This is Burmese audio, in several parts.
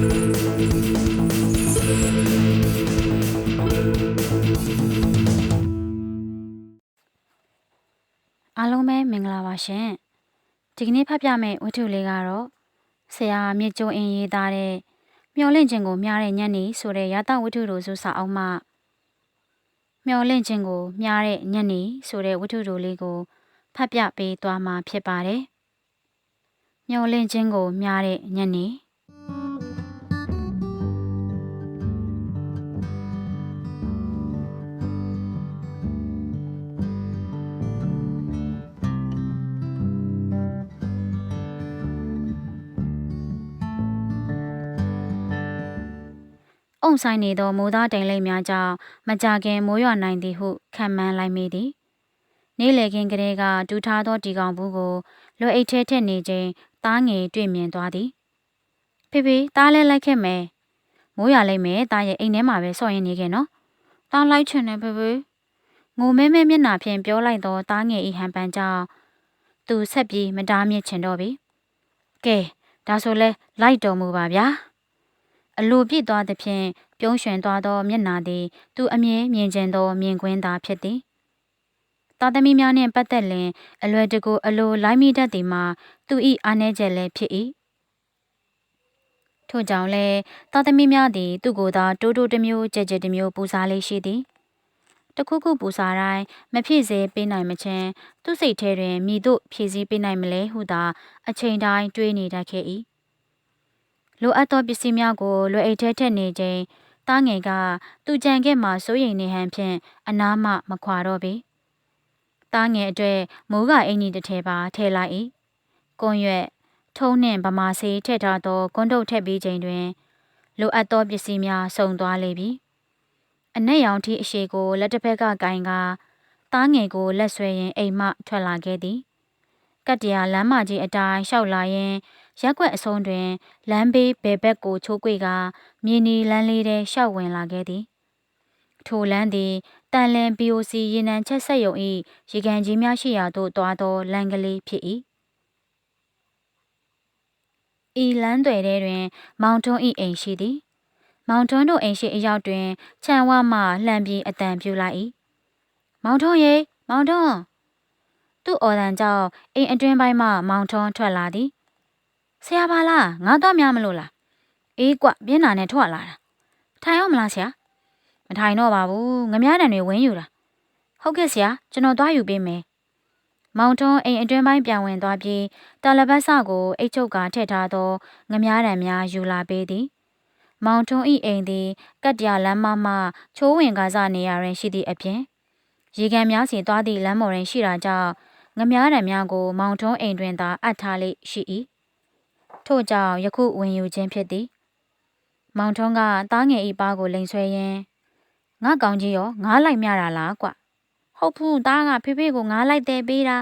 အားလုံးပဲမင်္ဂလာပါရှင်ဒီကနေ့ဖတ်ပြမယ့်ဝတ္ထုလေးကတော့ဆရာမြင့်ကျိုးအင်းရေးသားတဲ့မျော်လင့်ခြင်းကိုမျှားတဲ့ညနေဆိုတဲ့ရတဝတ္ထုတို့စုစာအောင်မှမျော်လင့်ခြင်းကိုမျှားတဲ့ညနေဆိုတဲ့ဝတ္ထုတို့လေးကိုဖတ်ပြပေးသွားမှာဖြစ်ပါတယ်မျော်လင့်ခြင်းကိုမျှားတဲ့ညနေ အုံဆိုင်နေသောမိုးသားတိမ်လိပ်များကြောင့်မကြခင်မိုးရွာနိုင်သည်ဟုခံမှန်းလိုက်မိသည်နေ့လေခင်းကလေးကဒူထားသောဒီကောင်ဘူးကိုလွယ်အိတ်ထဲထည့်နေခြင်းသားငယ်တွေ့မြင်သွားသည်ဖေဖေသားလဲလိုက်ခဲ့မယ်မိုးရွာလိုက်မယ်သားရဲ့အိမ်ထဲမှာပဲဆော့ရင်နေခဲ့နော်သားလိုက်ချင်တယ်ဖေဖေငိုမဲမဲမျက်နှာဖြင့်ပြောလိုက်သောသားငယ်ဤဟန်ပန်ကြောင့်သူဆက်ပြီးမတားမြစ်ချင်တော့ပြီကဲဒါဆိုလဲလိုက်တော်မူပါဗျာ အလိုပြည့်သွားသဖြင့်ပြုံးရွှင်သွားသောမျက်နာသည် သူအမြင်မြင်ကျင်သောမြင်ကွင်းသာဖြစ်သည်သားသမီးများနှင့်ပတ်သက်လင်အလွယ်တကူအလိုလိုက်မိတတ်သည်မှာသူ၏အားနည်းချက်လည်းဖြစ်၏ထို့ကြောင့်လည်းသားသမီးများသည် သူ့ကိုယ်သာတိုးတိုးတစ်မျိုးကြဲကြဲတစ်မျိုးပူစားလေးရှိသည်တခုခုပူစားတိုင်းမဖြစ်စေပေးနိုင်မချင်းသူ့စိတ်ထဲတွင်မိတို့ဖြည့်ဆည်းပေးနိုင်မလဲဟုသာအချိန်တိုင်းတွေးနေတတ်ခဲ့၏ လိုအပ်သောပစ္စည်းများကိုလွယ်အိတ်ထဲထည့်နေခြင်းတားငယ်ကသူကြံခဲ့မှစိုးရိမ်နေဟန်ဖြင့်အနားမှမခွာတော့ပေတားငယ်အတွက်မိုးကအင်ကြီးတစ်ထည်ပါထည့်လိုက်၏ကွန်ရွက်ထုံးနှင့်ဗမာဆေးထည့်ထားသောကွန်းတုတ်ထည့်ပြီးချိန်တွင် လိုအပ်သောပစ္စည်းများစုံသွားလေပြီအနက်ရောင်ထီအရှိကိုလက်တစ်ဖက်ကကင်ကတားငယ်ကိုလက်ဆွဲရင်အိမ်မှထွက်လာခဲ့သည်ကတ္တရာလမ်းမကြီးအတိုင်းလျှောက်လာရင် ရက်ွက်အဆုံးတွင်လမ်းဘေးဘယ်ဘက်ကိုချိုးကွေကမြေနီလမ်းလေးထဲရှောက်ဝင်လာခဲ့သည်ထိုလမ်းသည်တန်လန် BOC ရေနံချက်ဆက်ယုံ၏ရေကန်ကြီးများရှိရာသို့တွားသောလမ်းကလေးဖြစ်၏ဤလမ်းတွေထဲတွင် မောင်ထွန်း၏အိမ်ရှိသည် မောင်ထွန်းတို့အိမ်ရှိအရောက်တွင်ခြံဝမှလှမ်းပြီးအတန်ပြူလိုက်၏မောင်ထွန်းရေမောင်ထွန်းသူ့အော်တန်ကြောင့်အိမ်အတွင်းပိုင်းမှမောင်ထွန်းထွက်လာသည် ဆရာပါလားငါတော့များမလို့လားအေးကွပြင်းနာနဲ့ထွက်လာတာထိုင်အောင်မလားဆရာမထိုင်တော့ပါဘူးငမားတန်တွေဝင်းယူတာဟုတ်ကဲ့ဆရာကျွန်တော်သွားယူပေးမယ်မောင်ထွန်းအိမ်အတွင်းပိုင်းပြန်ဝင်သွားပြီးတာလပတ်စကိုအိတ်ချုပ်ကထည့်ထားသောငမားတံများယူလာပေးသည်မောင်ထွန်းဤအိမ်သည်ကတ်တရလမ်းမမှချိုးဝင်ကားစနေရာတွင်ရှိသည့်အပြင်ရေကန်များစီသွားသည့်လမ်းပေါ်တွင်ရှိတာကြောင့်ငမားတံများကိုမောင်ထွန်းအိမ်တွင်သာအပ်ထားလေရှိ၏ ထို့ကြောင့်ယခုဝင်ယူခြင်းဖြစ်သည် မောင်ထွန်းကသားငယ်ဤပါကိုလိန်ဆွဲရင်းငါကောင်ကြီးရောငားလိုက်မြတာလားကွဟုတ်ဘူးသားကဖေဖေကိုငားလိုက်တဲ့ပေးတာ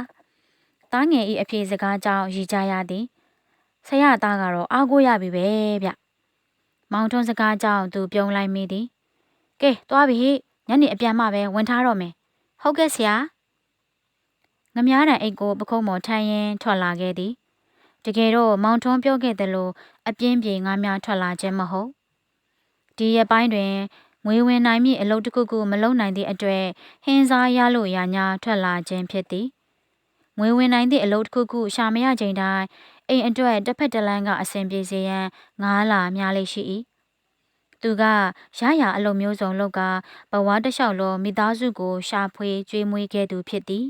သားငယ်ဤအဖေစကားကြောင့်ရည်ကြရသည်ဆရာသားကတော့အားကိုးရပြီပဲဗျမောင်ထွန်းစကားကြောင့်သူပြုံးလိုက်မိသည်ကဲသွားပြီညနေအပြန်မှပဲဝင်ထားတော့မယ်ဟုတ်ကဲ့ဆရာငမားတန်အိတ်ကိုပခုံးပေါ်ထိုင်ရင်ထွက်လာခဲ့သည် တကယ်တော့မောင်ထွန်းပြောခဲ့သလိုအပြင်းပြေငါးများထွက်လာခြင်းမဟုတ်ဒီရက်ပိုင်းတွင်ငွေဝင်နိုင်မည့်အလုပ်တစ်ခုခုမလုပ်နိုင်သည့်အတွက်ဟင်းစားရလို့ရညာထွက်လာခြင်းဖြစ်သည်ငွေဝင်နိုင်သည့်အလုပ်တစ်ခုခုရှာမရချိန်တိုင်းအိမ်အတွက်တစ်ဖက်တစ်လမ်းကအဆင်ပြေစေရန်ငားလာများလေးရှိ၏သူကရရအလုပ်မျိုးစုံလုပ်ကဘဝတစ်လျှောက်လုံးမိသားစုကိုရှာဖွေကြွေးမွေးခဲ့သူဖြစ်သည်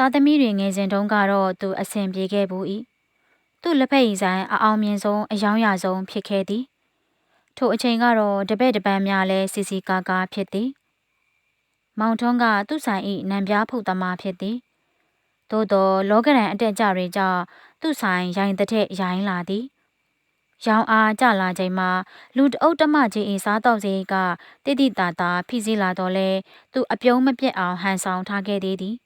သားသမီးတွေငယ်စဉ်တုန်းကတော့သူအဆင်ပြေခဲ့ဘူး၏သူ့လက်ဖက်ရည်ဆိုင်အအောင်မြင်ဆုံးအယောင်ရဆုံးဖြစ်ခဲ့သည်ထိုအချိန်ကတော့တပည့်တပန်းများလဲစီစီကာကာဖြစ်သည်မောင်ထွန်းကသူ့ဆိုင်၏နံပြားဖုတ်သမားဖြစ်သည်သို့သောလောကရန်အတက်ကြတွေကြောင့်သူ့ဆိုင်ရိုင်တဲ့ရိုင်းလာသည်ရောင်အားကြလာချိန်မှာလူတအုပ်တမကြီးအစားတော့စေကတိတိတာတာဖိစီးလာတော့လဲသူအပြုံးမပြတ်အောင်ဟန်ဆောင်ထားခဲ့သေးသည်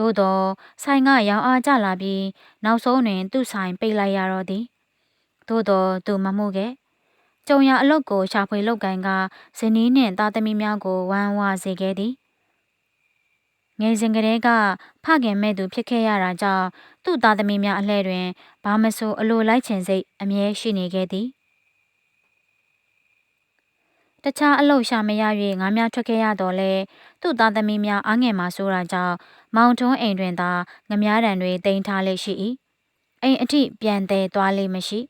သို့သောဆိုင်ကရောင်အားကြလာပြီးနောက်ဆုံးတွင် သူ့ဆိုင်ပိတ်လိုက်ရတော့သည်သို့သောသူမမှုခဲ့ကြုံရအလုတ်ကိုရှာဖွေလုတ်ကန်ကဇနီးနှင့်သားသမီးများကိုဝမ်းဝါစေခဲ့သည်ငယ်စဉ်ကတည်းကဖခင်မဲ့သူဖြစ်ခဲ့ရတာကြောင့်သူ့သားသမီးများအလှဲ့တွင်ဘာမဆိုအလိုလိုက်ချင်စိတ်အမြဲရှိနေခဲ့သည်တခြားအလုပ်ရှာမရ၍ငါများထွက်ခဲ့ရတော့လဲသူ့သားသမီးများအားငယ်မှဆိုတာကြောင့် မောင်ထွန်းအိမ်တွင်သာငမားတံတွေတင်ထားလေရှိ၏အိမ်အထိပြန်သေးသွားလေမရှိ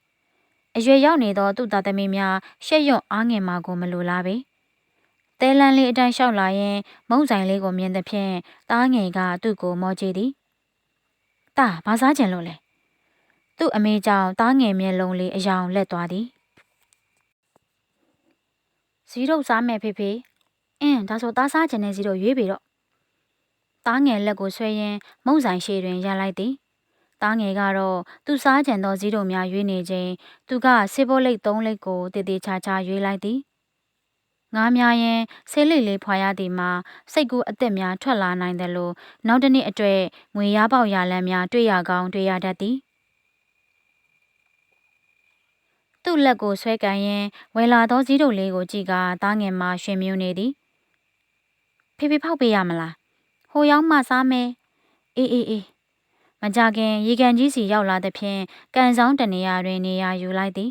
အရွယ်ရောက်နေသောသူ့သားသမီးများရှက်ရွံ့အားငယ်မှကိုမလိုလားပေတဲလန်းလေးအတိုင်းလျှောက်လာရင်မုံဆိုင်လေးကိုမြင်သဖြင့်တားငယ်ကသူ့ကိုမောကြည့်သည်။တာဘာစားကြင်လို့လဲ။သူ့အမေကြောင့်တားငယ်မျက်လုံးလေးအယောင်လက်သွားသည်။ဇီးတို့စားမယ်ဖေဖေ။အင်းဒါဆိုသားစားကြင်တဲ့ဇီးတို့ရွေးပြီတော့။ တားငယ်လက်ကိုဆွဲရင်းမုံဆိုင်ရှေတွင်ရလိုက်သည်။တားငယ်ကတော့သူစားကြံသောဇီးတို့များရွေးနေခြင်းသူကဆေးဘောလိတ်၃လိတ်ကိုတည်တည်ချာချာရွေးလိုက်သည်ငားများရင်ဆေးလိတ်လေးဖွာရသည်မှာစိတ်ကူးအသက်များထွက်လာနိုင်တယ်လို့နောက်တစ်နှစ်အတွေ့ငွေရပေါက်ရလန်းများတွေ့ရကောင်းတွေ့ရတတ်သည်သူ့လက်ကိုဆွဲကန်ရင်ဝယ်လာသောကြီးတို့လေးကိုကြည့်ကသားငယ်မှရှင်မြူးနေသည်ဖေဖေဖောက်ပေးရမလား ဟိုရောက်မှစားမယ်အေးအေးအေးမကြခင်ရေကန်ကြီးစီရောက်လာသဖြင့်ကန်ဆောင်တနေရာတွင်နေရာယူလိုက်သည်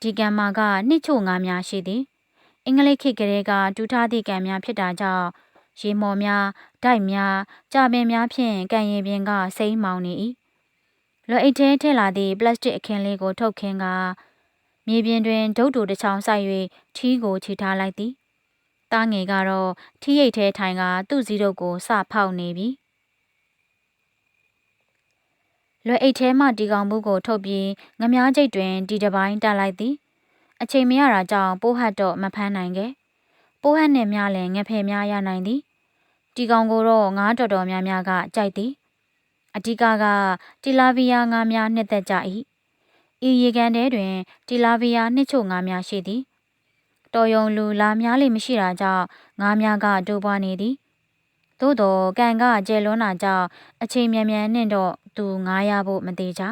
ဒီကံမာကနှစ်ချို့ငါးများရှိသည် အင်္ဂလိပ်ခေတ်ကလေးကဒူးထားသည့်ကံများဖြစ်တာကြောင့်ရေမော်များဒိုက်များကြာပင်များဖြင့်ကံရည်ပင်ကစိမ့်မောင်နေ၏လွယ်အိတ်ထဲထည့်လာသည့်ပလတ်စတစ်အခင်းလေးကိုထုတ်ခင်းကမြေပြင်တွင်ဒုတ်တူတစ်ချောင်းစိုက်၍ထီးကိုခြိထားလိုက်သည် တားငယ်ကတော့ထီးရိတ်ထဲထိုင်ကသူ့စည်းတို့ကိုစဖောက်နေပြီလွယ်အိတ်ထဲမှတီကောင်မှုကိုထုတ်ပြီးငမားကျိတ်တွင်ဒီတပိုင်းတက်လိုက်သည် အချိန်မရတာကြောင့်ပိုးဟတ်တော့မဖမ်းနိုင်ခဲ့ပိုးဟတ်နဲ့များလည်းငဖယ်များရနိုင်သည်တီကောင်ကိုတော့ငါးတော်တော်များများကကြိုက်သည်အဓိကကတီလာဗီယာငါးများနှစ်သက်ကြ၏ဤရေကန်ထဲတွင်တီလာဗီယာနှစ်ချို့ငါးများရှိသည် တော်ယုံလူလာများလေးမရှိတာကြောင့်ငါးများကတိုးပွားနေသည်သို့တော့ကန်ကကျဲလွန်းတာကြောင့်အချိန်မြန်မြန်နဲ့တော့သူငားရဖို့မသေးကြ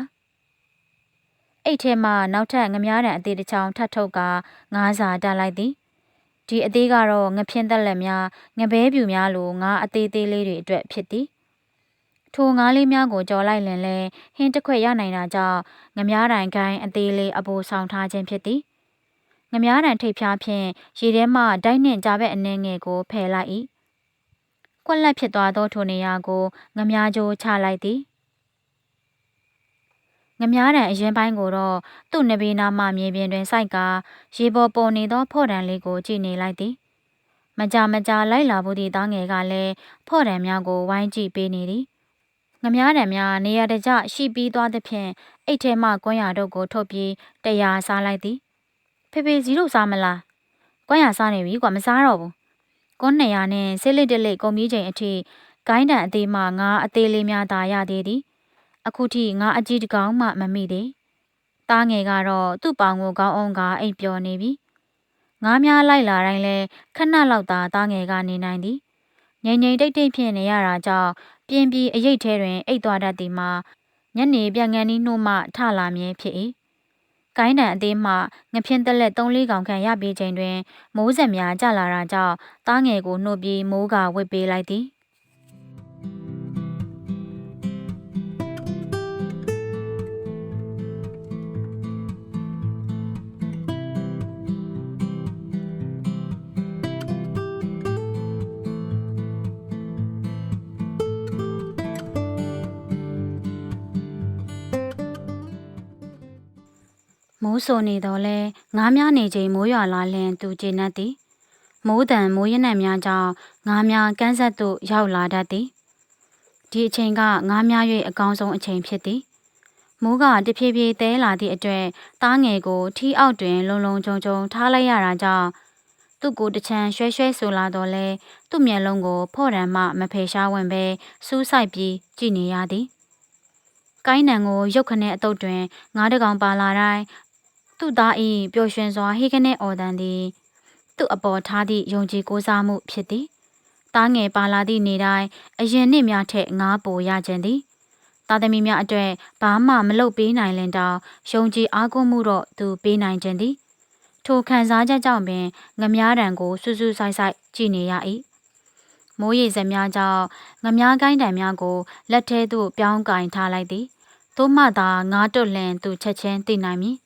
အိတ်ထဲမှနောက်ထပ်ငမားတံအသေးတစ်ချောင်းထပ်ထုတ်ကငားစာတက်လိုက်သည်ဒီအသေးကတော့ငဖြင်းသက်လက်များငပဲပြူများလိုငါးအသေးသေးလေးတွေအတွက်ဖြစ်သည်ထိုငါးလေးများကိုကြော်လိုက်လင်လဲဟင်းတစ်ခွက်ရနိုင်တာကြောင့်ငမားတိုင်ကိုင်းအသေးလေးအပိုဆောင်ထားခြင်းဖြစ်သည် ငမားတိုင်ထိပ်ဖြားဖြင့်ရေထဲမှဒိုက်နှင့်ကြားဘက်အနှဲငယ်ကိုဖယ်လိုက်၏ကွက်လက်ဖြစ်သွားသောထိုနေရာကိုငမားကြိုးချလိုက်သည်ငမားတံအရင်ပိုင်းကိုတော့သူ့နဘေးနားမှမြေပြင်တွင်စိုက်ကရေပေါ်ပေါ်နေသောဖော့တံလေးကိုကြည့်နေလိုက်သည်မကြမကြလိုက်လာဖို့သည့်သားငယ်ကလည်းဖော့တံများကိုဝိုင်းကြည့်ပေးနေသည်ငမားတံများနေရာတကျရှိပြီးသွားသဖြင့်အိတ်ထဲမှကွမ်းရတို့ကိုထုတ်ပြီးတရားစားလိုက်သည် ဖေဖေဇီတို့စားမလားကွမ်းရစားနေပြီကွာမစားတော့ဘူးကွန်း200နဲ့ဆေးလိတ်တလိတ်ကုန်ပြီးချိန်အထိဂိုင်းတန်အသေးမှငါအသေးလေးများသာရသေးသည်အခုထိငါအကြီးတကောင်မှမမိသေး။တားငယ်ကတော့သူ့ပေါင်ကိုကောင်းအောင်ကအိပ်ပျော်နေပြီ။ငါးများလိုက်လာတိုင်းလဲခဏလောက်သာတားငယ်ကနေနိုင်သည်။ငိမ့်ငိမ့်တိတ်တိတ်ဖြစ်နေရတာကြောင့်ပြင်းပြီးအရိတ်ထဲတွင်အိတ်သွားတတ်သည်မှာညနေပြန်ငန်းဤနှုတ်မှထလာမြဲဖြစ်၏။ ကိုင်းတန်အသေးမှငဖြင်းတက်လက်၃လေးကောင်ခန့်ရပြီးချိန်တွင် မိုးဆက်များကျလာတာကြောင့်တားငယ်ကိုနှုတ်ပြီးမိုးကဝစ်ပေးလိုက်သည်။ မိုးဆိုနေတော့လဲငားများနေချိန်မိုးရွာလာလင်သူကျေနပ်သည်မိုးတန်မိုးရနံ့များကြောင့်ငားများကန်းဆက်သို့ရောက်လာတတ်သည်ဒီအချိန်ကငားများ၍အကောင်းဆုံးအချိန်ဖြစ်သည်မိုးကတဖြည်းဖြည်းတဲလာသည့်အတွက်သားငယ်ကိုထီးအောက်တွင် လုံလုံခြုံခြုံထားလိုက်ရတာကြောင့်သူ့ကိုတချမ်းရွှဲရွှဲဆိုလာတော့လဲသူ့မျက်လုံးကိုဖော့တံမှမဖေရှားဝင်ပဲစူးစိုက်ပြီးကြည့်နေရသည်ကိုင်းနံကိုရုတ်ခနဲ့အတုပ်တွင်ငါးတကောင်ပါလာတိုင်း သူ့သား၏ပျော်ရွှင်စွာဟေကနေအော်တန်သည် သူ့အပေါ်ထားသည့်ယုံကြည်ကိုးစားမှုဖြစ်သည်။သားငယ်ပါလာသည့်နေ့တိုင်းအရင်နှစ်များထက်ငားပိုရခြင်းသည်သားသမီးများအတွက်ဘာမှမလုပ်ပေးနိုင်လင်တောင်ယုံကြည်အားကိုးမှုတော့သူပေးနိုင်ခြင်းသည်ထိုခံစားချက်ကြောင့်ပင်ငမားတံကိုစူးစူးဆိုင်ဆိုင်ကြည်နေရ၏မိုးရေစက်များကြောင့်ငမားကိုင်းတံများကိုလက်ထဲသို့ပြောင်းကင်ထားလိုက်သည်သို့မှသာငါးတွတ်လင်သူချက်ချင်းသိနိုင်မည်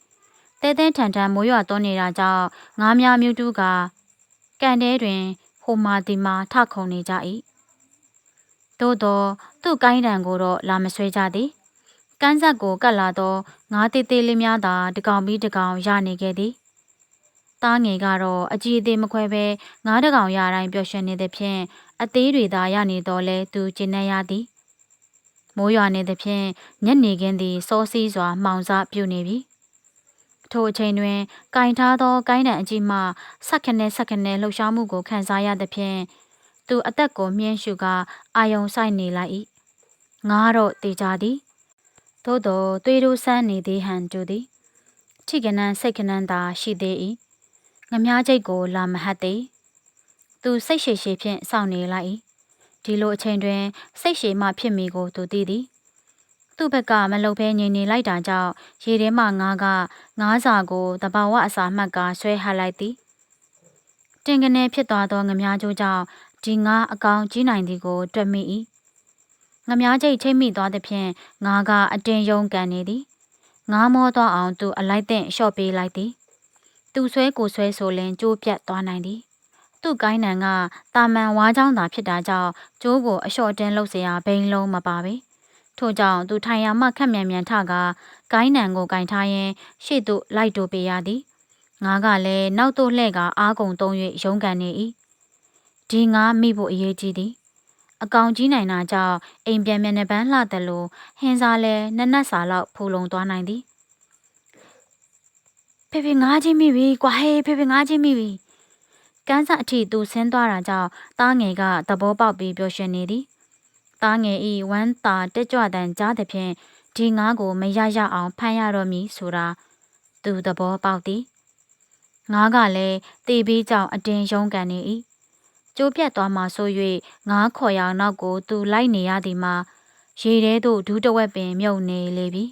တဲတဲထန်ထန်မိုးရွာသွန်းနေတာကြောင့်ငါးများမြူးတူးကကန်တဲတွင်ဟိုမာဒီမာထခုန်နေကြ၏သို့သောသူ့ကိုင်းတံကိုတော့လာမဆွဲကြသည်ကန်းဆက်ကိုကတ်လာသောငါးသေးသေးလေးများသာတကောင်ပြီးတကောင်ရနေခဲ့သည်သားငယ်ကတော့အကြည်အသေးမခွဲဘဲငါးတကောင်ရတိုင်းပျော်ရွှင်နေသဖြင့်အသေးတွေသာရနေတော့လဲသူကျဉ်နေရသည်မိုးရွာနေသဖြင့်ညနေခင်းသည်စောစီးစွာမှောင်စပြုနေပြီ ထိုအချိန်တွင်ကင်ထားသောကိုင်းတံအကြီးမှဆက်ခနဲဆက်ခနဲလှုပ်ရှားမှုကိုခံစားရသဖြင့်သူအသက်ကိုမြင်းရှုကာအာယုံဆိုင်နေလိုက်၏ငါတော့တေချာသည်သို့သောသွေးတို့ဆန်းနေသေးဟန်တူသည်ထိကနန်းစိတ်ကနန်းသာရှိသေး၏ငမားချိတ်ကိုလာမဟတ်သည်သူစိတ်ရှည်ရှည်ဖြင့်စောင့်နေလိုက်၏ဒီလိုအချိန်တွင်စိတ်ရှည်မှဖြစ်မိကိုသူသိသည် သူ့ဘက်ကမလုံဘဲငြိမ်နေလိုက်တာကြောင့်ရေထဲမှငါးကငါးစာကိုတဘာဝအစာမှတ်ကဆွဲဟပ်လိုက်သည်တင်ကနေဖြစ်သွားသောငမားကျိုးကြောင့်ဒီငါးအကောင်ကြီးနိုင်သည်ကိုတွက်မိ၏ငမားချိတ်ချိတ်မိသွားသဖြင့်ငါးကအတင်းယုံကန်နေသည်ငါးမောသွားအောင်သူအလိုက်တဲ့လျှော့ပေးလိုက်သည်သူဆွဲကိုဆွဲဆိုလင်ကြိုးပြတ်သွားနိုင်သည်သူ့ကိုင်းနံကတာမန်ဝါးချောင်းသာဖြစ်တာကြောင့်ကျိုးကိုအလျှော့တင်းလုပ်เสียဘိန်းလုံးမပါပဲ ထို့ကြောင့်သူထိုင်ရမှခက်မြန်မြန်ထကကိုင်းနံကိုကင်ထားရင်ရှေ့သို့လိုက်တိုးပေးရသည်ငါကလည်းနောက်သို့လှဲ့ကအားကုန်သုံး၍ရုန်းကန်နေ၏ဒီငါမိဖို့အရေးကြီးသည်အကောင်ကြီးနိုင်တာကြောင့်အိမ်ပြန်မျက်နှာပန်းလှတယ်လို့ဟင်းစားလဲနက်နက်စာလောက်ဖူလုံသွားနိုင်သည်ဖေဖေငားချင်းမိပြီကွာဟေးဖေဖေငားချင်းမိပြီကန်းစားအထိသူဆင်းသွားတာကြောင့်တားငယ်ကသဘောပေါက်ပြီးပျော်ရွှင်နေသည် တားငယ်ဤဝမ်းသာတက်ကြွတန်ကြားသဖြင့်ဒီငါးကိုမရရအောင်ဖမ်းရတော့မည်ဆိုတာသူသဘောပေါက်သည်ငါးကလည်းတေပြီးကြောင့်အတင်းရုန်းကန်နေ၏ကျိုးပြတ်သွားမှဆို၍ငါးခေါ်ရောင်နောက်ကိုသူလိုက်နေရသည်မှာရေထဲသို့ဒူးတဝက်ပင်မြုပ်နေလေပြီ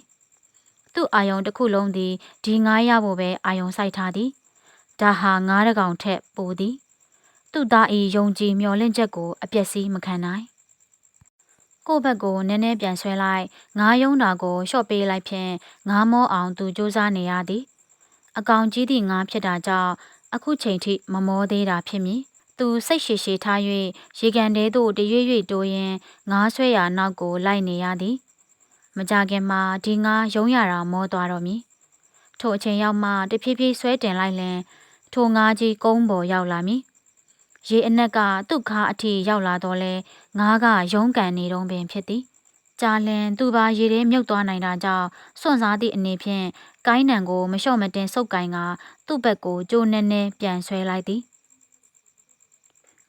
သူ့အာယုံတစ်ခုလုံးသည်ဒီငါးရဖို့ပဲအာယုံစိုက်ထားသည်ဒါဟာငါးတကောင်ထက်ပိုသည်သူ့သားဤယုံကြည်မျှော်လင့်ချက်ကိုအပြက်စီးမခံနိုင် ကိုယ့်ဘက်ကိုနည်းနည်းပြန်ဆွဲလိုက်ငါးယုံတာကိုလျှော့ပေးလိုက်ဖြင့်ငါးမောအောင်သူစူးစမ်းနေရသည် အကောင်ကြီးသည့်ငါးဖြစ်တာကြောင့်အခုချိန်ထိမမောသေးတာဖြစ်မည်သူစိတ်ရှည်ရှည်ထား၍ရေကန်တဲသို့တရွေ့ရွေ့တိုးရင်းငါးဆွဲရာနောက်ကိုလိုက်နေရသည် မကြခင်မှာဒီငါးယုံရတာမောသွားတော့မည်ထိုအချိန်ရောက်မှတဖြည်းဖြည်းဆွဲတင်လိုက်လင်ထိုငါးကြီးကုန်းပေါ်ရောက်လာမည် ရေအနက်ကသူ့ခါအထိရောက်လာတော့လဲငါးကရုံးကန်နေတုံးပင်ဖြစ်သည်ကြာလင်သူပါရေထဲမြုပ်သွားနိုင်တာကြောင့်စွန့်စားသည့်အနေဖြင့်ကိုင်းနံကိုမလျှော့မတင်ဆုပ်ကိုင်းကသူ့ဘက်ကိုကြိုးနဲနဲပြန်ဆွဲလိုက်သည်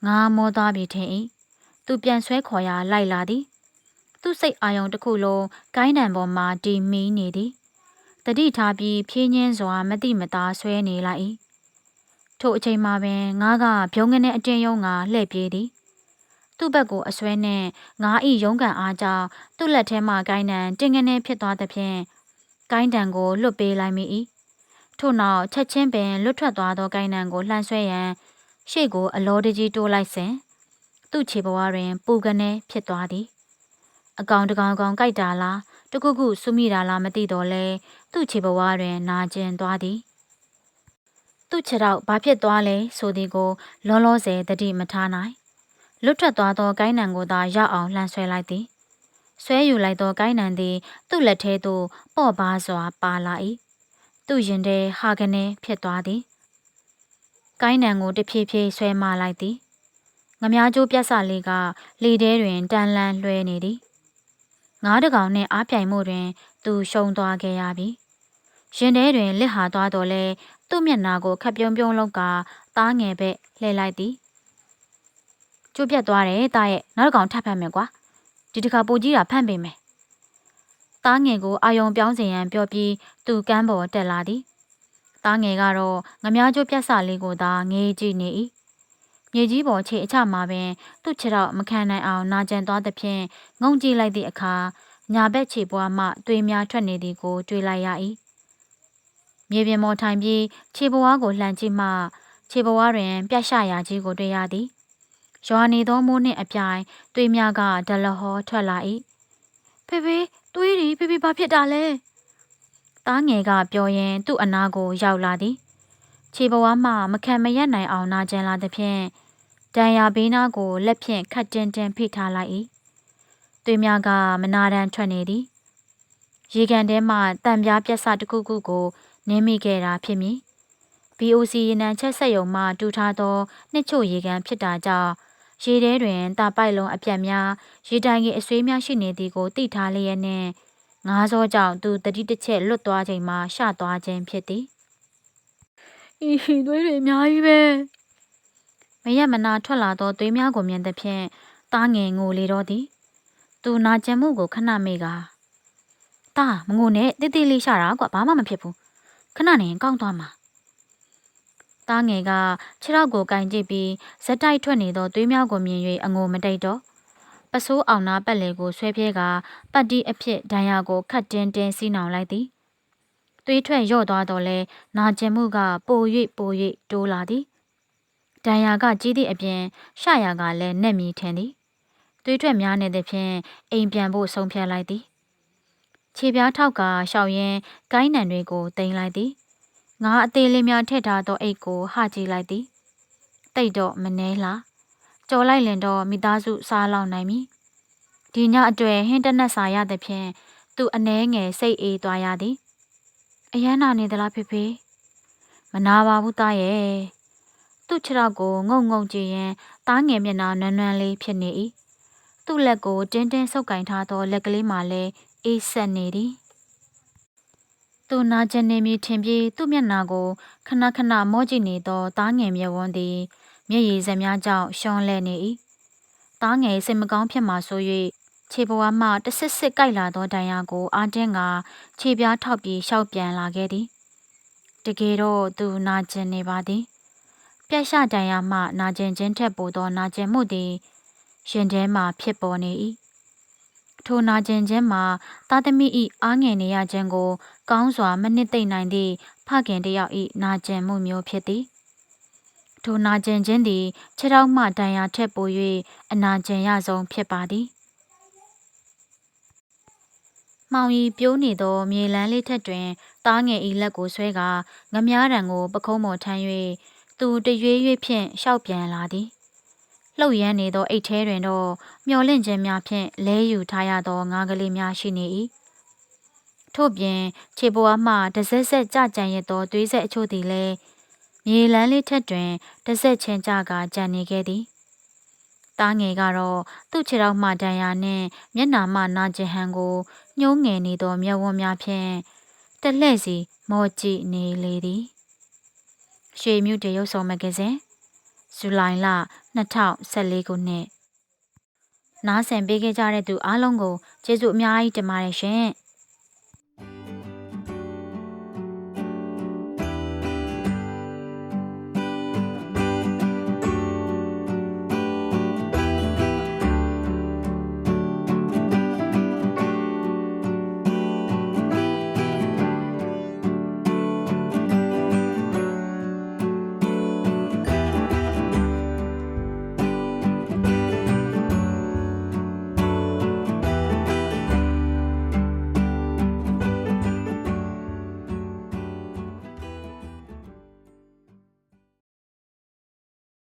ငါမောသွားပြီထင်၏သူပြန်ဆွဲခေါ်ရာလိုက်လာသည်သူ့စိတ်အာယုံတစ်ခုလုံးကိုင်းနံပေါ်မှာတီမီနေသည်တတိထားပြီးဖြင်းချင်းစွာမတိမသားဆွဲနေလိုက်၏ ထိုအချိန်မှာပင်ငါးကပြုံးကနေအတင်းယုံကလှည့်ပြေးသည်သူ့ဘက်ကိုအဆွဲနဲ့ငါးဤရုံးကန်အားကြောင့်သူ့လက်ထဲမှကိုင်းတံတင်ငနေဖြစ်သွားသဖြင့်ကိုင်းတံကိုလွတ်ပေးလိုက်မိ၏ထို့နောက်ချက်ချင်းပင်လွတ်ထွက်သွားသောကိုင်းတံကိုလှန်ဆွဲရန်ရှေ့ကိုအလောတကြီးတိုးလိုက်စဉ်သူ့ခြေဘဝတွင်ပူကနေဖြစ်သွားသည်အကောင်တကောင်ကောင်ကြိုက်တာလားတခုခုဆုမိတာလားမသိတော့လဲသူ့ခြေဘဝတွင်နာကျင်သွားသည် သူ့ခြေထောက်ဘာဖြစ်သွားလဲဆိုသည်ကို လောလောဆယ်တတိမထားနိုင်လွတ်ထွက်သွားသောကိုင်းနံကိုသာရောက်အောင်လှန်ဆွဲလိုက်သည်ဆွဲယူလိုက်သောကိုင်းနံသည် သူ့လက်ထဲသို့ပေါ့ပါစွာပါလာ၏သူ့ရင်ထဲဟာကနေဖြစ်သွားသည်ကိုင်းနံကိုတဖြည်းဖြည်းဆွဲမလိုက်သည်ငမားကျိုးပြက်စလေးကလေထဲတွင်တန်လန်းလွှဲနေသည်ငါးတကောင်နှင့်အားပြိုင်မှုတွင် သူရှုံသွားခဲ့ရပြီရင်ထဲတွင်လက်ဟာသွားတော်လဲ သူ့မျက်နာကိုခပ်ပြုံးပြုံးလောက်ကသားငယ်ဘက်လှည့်လိုက်သည်ကျိုးပြတ်သွားတယ်တားရဲ့နောက်တစ်ကောင်ထပ်ဖမ်းမယ်ကွာဒီတစ်ခါပိုကြီးတာဖမ်းပေးမယ်သားငယ်ကိုအာယုံပြောင်းစင်ရန်ပြောပြီးသူကမ်းပေါ်တက်လာသည်သားငယ်ကတော့ငမားကျိုးပြတ်စလေးကိုသာငေးကြည့်နေ၏မြေကြီးပေါ်ခြေအချမှာပင်သူ့ခြေတော့မခံနိုင်အောင်နာကျင်သွားသဖြင့်ငုံကြည့်လိုက်သည့်အခါညာဘက်ခြေပွားမှသွေးများထွက်နေသည်ကို တွေ့လိုက်ရ၏ မြေပြင်ပေါ်ထိုင်ပြီးခြေပွားကိုလှန်ကြည့်မှခြေပွားတွင် ပြတ်ရှရာကြီးကိုတွေ့ရသည်ရွာနေသောမိုးနှင့်အပြိုင်သွေးများကဒလဟောထွက်လာ၏ဖေဖေသွေးရီဖေဖေဘာဖြစ်တာလဲသားငယ်ကပြောရင်းသူ့အနာကိုရောက်လာသည်ခြေဘဝမှမခံမရက်နိုင်အောင်နာကျင်လာသဖြင့်တန်ရာဘေးနားကိုလက်ဖြင့်ခတ်တင်းတင်းဖိထားလိုက်၏သွေးများကမနာတမ်းထွက်နေသည်ရေကန်ထဲမှတံပြားပြက်စတစ်ခုခုကို နင်းမိခဲ့တာဖြစ်မည် BOC ရေနံချက်ဆက်ယုံမှတူထားသောနှစ်ချို့ရေကန်ဖြစ်တာကြောင့်ရေထဲတွင်တာပိုက်လုံးအပြက်များရေတိုင်ကြီးအဆွေးများရှိနေသည်ကိုသိထားလျက်နှင့်ငါးစောကြောင့်သူတတိတစ်ချက်လွတ်သွားချိန်မှာရှသွားခြင်းဖြစ်သည်။ဤသွေးတွေအများကြီးပဲ။မရက်မနာထွက်လာသောသွေးများကိုမြင်သဖြင့်တားငယ်ငိုလေတော့သည်။သူနာကျင်မှုကိုခဏမေ့ကတာမငိုနဲ့တိတိလေးရှာတာကွာဘာမှမဖြစ်ဘူး။ ခဏနေကောင်းသွားမှာ။တားငယ်ကခြေထောက်ကိုကင်ကြည့်ပြီးဇက်တိုက်ထွက်နေသောသွေးများကိုမြင်၍အငိုမတိတ်တော့ပစိုးအောင်နာပက်လေကိုဆွဲပြဲကပတ်တီးအဖြစ်ဒဏ်ရာကိုခတ်တင်းတင်းစီးနှောင်လိုက်သည်သွေးထွက်ရော့သွားတော့လဲနာကျင်မှုကပို၍ပို၍တိုးလာသည်ဒဏ်ရာကကြီးသည့်အပြင်ရှရာကလည်းနဲ့မြည်ထင်သည်သွေးထွက်များနေသဖြင့်အိမ်ပြန်ဖို့ဆုံးဖြတ်လိုက်သည် ခြေပြားထောက်ကရှောက်ရင်းကိုင်းနံတွေကိုတင်လိုက်သည်ငါအသေးလေးများထည့်ထားသောအိတ်ကိုဟကြည့်လိုက်သည်တိတ်တော့မနှဲလားကြော်လိုက်လင်တော့မိသားစုစားလောက်နိုင်မည်ဒီညအတွေ့ဟင်းတနက်စာရသဖြင့်သူအနှဲငယ်စိတ်အေးသွားရသည်အရန်နာနေသလားဖေဖေမနာပါဘူးသားရဲ့သူ့ခြေထောက်ကိုငုံငုံကြည့်ရင်သားငယ်မျက်နှာနွမ်းနွမ်းလေးဖြစ်နေ၏သူ့လက်ကိုတင်းတင်းဆုပ်ကင်ထားသောလက်ကလေးမှလည်း အေးဆက်နေသည်သူနာကျင်နေမည်ထင်ပြီးသူ့မျက်နှာကိုခဏခဏမော့ကြည့်နေသောသားငယ်မျက်ဝန်းသည်မျက်ရည်စက်များကြောင့်ရှောင်းလဲနေ၏သားငယ်စိတ်မကောင်းဖြစ်မှဆို၍ခြေပေါ်မှတဆစ်ဆစ်ကြိုက်လာသောဒဏ်ရာကိုအာတင်းကခြေပြားထောက်ပြီးရှောက်ပြန်လာခဲ့သည်တကယ်တော့သူနာကျင်နေပါသည်ပြက်ရှဒဏ်ရာမှနာကျင်ခြင်းထက်ပိုသောနာကျင်မှုသည်ရှင်ထဲမှဖြစ်ပေါ်နေ၏ ထိုနာကျင်ခြင်းမှာသားသမီး၏အားငယ်နေရခြင်းကို ကောင်းစွာမနှစ်သိမ့်နိုင်သည့်ဖခင်တယောက်၏နာကျင်မှုမျိုးဖြစ်သည်ထိုနာကျင်ခြင်းသည်ခြေထောက်မှဒဏ်ရာထက်ပို၍အနာကျင်ရဆုံးဖြစ်ပါသည်မှောင်ရီပြိုးနေသောမြေလန်းလေးထက်တွင်သားငယ်ဤလက်ကိုဆွဲကာငမားတံကို ပခုံးပေါ်ထမ်း၍သူတရွေ့ရွေ့ဖြင့်ရှောက်ပြန်လာသည် လှုပ်ရမ်းနေသောအိတ်ထဲတွင်တော့မျောလင့်ခြင်းများဖြင့်လဲယူထားရသောငါးကလေးများရှိနေ၏ထို့ပြင်ခြေပေါ်မှတစက်ဆက်ကြကြံရသောသွေးဆက်အချို့သည်လည်းမြေလန်းလေးထက်တွင်တဆက်ချင်းကြကကြံနေခဲ့သည်တားငယ်ကတော့သူ့ခြေထောက်မှဒဏ်ရာနှင့်မျက်နာမှနာကျင်ဟန်ကိုညှိုးငယ်နေသောမျက်ဝန်းများဖြင့်တလှဲ့စီမော်ကြည့်နေလေသည်ရွှေမြူတရုပ်ဆောင်မဂ္ဂဇင်း ဇူလိုင်လ2014ခုနှစ်နားဆင်ပေးခဲ့ကြတဲ့သူအားလုံးကိုကျေးဇူးအများကြီးတင်ပါတယ်ရှင်။